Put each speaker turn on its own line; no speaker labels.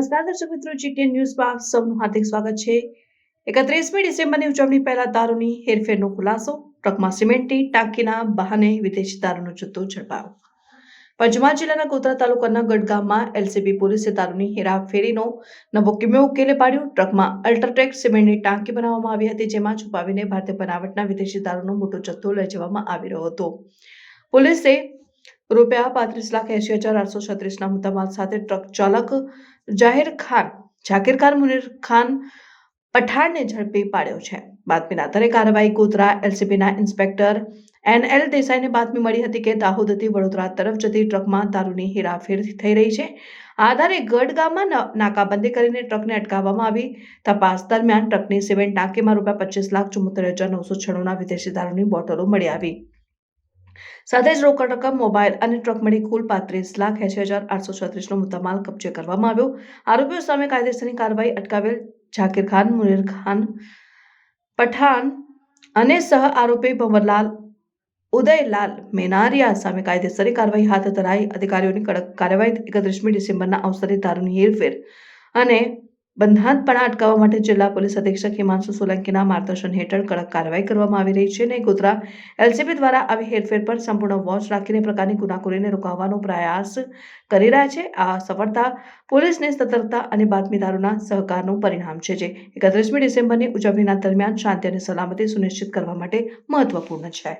નમસ્કાર દર્શક મિત્રો જીટીએન ન્યૂઝમાં સૌનું હાર્દિક સ્વાગત છે. એકત્રીસમી ડિસેમ્બરની ઉજવણી પહેલા દારૂની હેરફેરનો ખુલાસો, ટ્રકમાં સિમેન્ટની ટાંકીના બહાને વિદેશી દારૂનો જથ્થો ઝડપાયો. પંચમહાલ જિલ્લાના ગોધરા તાલુકાના ગઢ ગામમાં એલસીબી પોલીસે દારૂની હેરાફેરીનો નવો કિમ્યો ઉકેલે પાડ્યો. ટ્રકમાં અલ્ટ્રાટેક સિમેન્ટની ટાંકી બનાવવામાં આવી હતી, જેમાં છુપાવીને ભારતીય બનાવટના વિદેશી દારૂનો મોટો જથ્થો લઈ જવામાં આવી રહ્યો હતો. પોલીસે રૂપિયા પાંત્રીસ લાખ એસી હજાર આઠસો છત્રીસના મુદ્દામાલ સાથે ટ્રક ચાલક જાહેર ખાન, જાકીર ખાન, મુનીર ખાન પઠાણને ઝડપી પાડ્યો છે. બાતમીના આધારે કાર્યવાહી ગોધરા એલસીબીના ઇન્સ્પેક્ટર એન એલ દેસાઈને બાતમી મળી હતી કે દાહોદથી વડોદરા તરફ જતી ટ્રકમાં દારૂની હેરાફેર થઈ રહી છે. આધારે ગઢ ગામમાં નાકાબંધી કરીને ટ્રકને અટકાવવામાં આવી. તપાસ દરમિયાન ટ્રકની સિમેન્ટ ટાંકીમાં રૂપિયા પચીસ લાખ ચુમ્મોતેર હજાર નવસો છણુંના વિદેશી દારૂની બોટલો મળી આવી. સાથે જ રોકડ રકમ મોબાઈલ અને ટ્રક કુલ પાંત્રીસ લાખ એસી હજાર આઠસો છત્રીસનો મુદ્દામાલ કબજે કરવામાં આવ્યો. આરોપીઓ સામે કાયદેસરની કાર્યવાહી અટકાવેલ ઝાકીર ખાન, મુનીર ખાન પઠાણ અને સહ આરોપી ભંવરલાલ, ઉદયલાલ મેનારિયા સામે કાયદેસરની કાર્યવાહી હાથ ધરાઈ. અધિકારીઓની કડક કાર્યવાહી એકત્રીસમી ડિસેમ્બરના અવસરે દારૂની હેરફેર અને બંધાનપણા અટકાવવા માટે જિલ્લા પોલીસ અધિક્ષક હિમાંશુ સોલંકીના માર્ગદર્શન હેઠળ કડક કાર્યવાહી કરવામાં આવી રહી છે અને ગોધરા એલસીબી દ્વારા આવી હેરફેર પર સંપૂર્ણ વોચ રાખીને પ્રકારની ગુનાખોરીને રોકાવવાનો પ્રયાસ કરી રહ્યા છે. આ સફળતા પોલીસની સતર્કતા અને બાતમીદારોના સહકારનું પરિણામ છે જે એકત્રીસમી ડિસેમ્બરની ઉજવણીના દરમિયાન શાંતિ અને સલામતી સુનિશ્ચિત કરવા માટે મહત્વપૂર્ણ છે.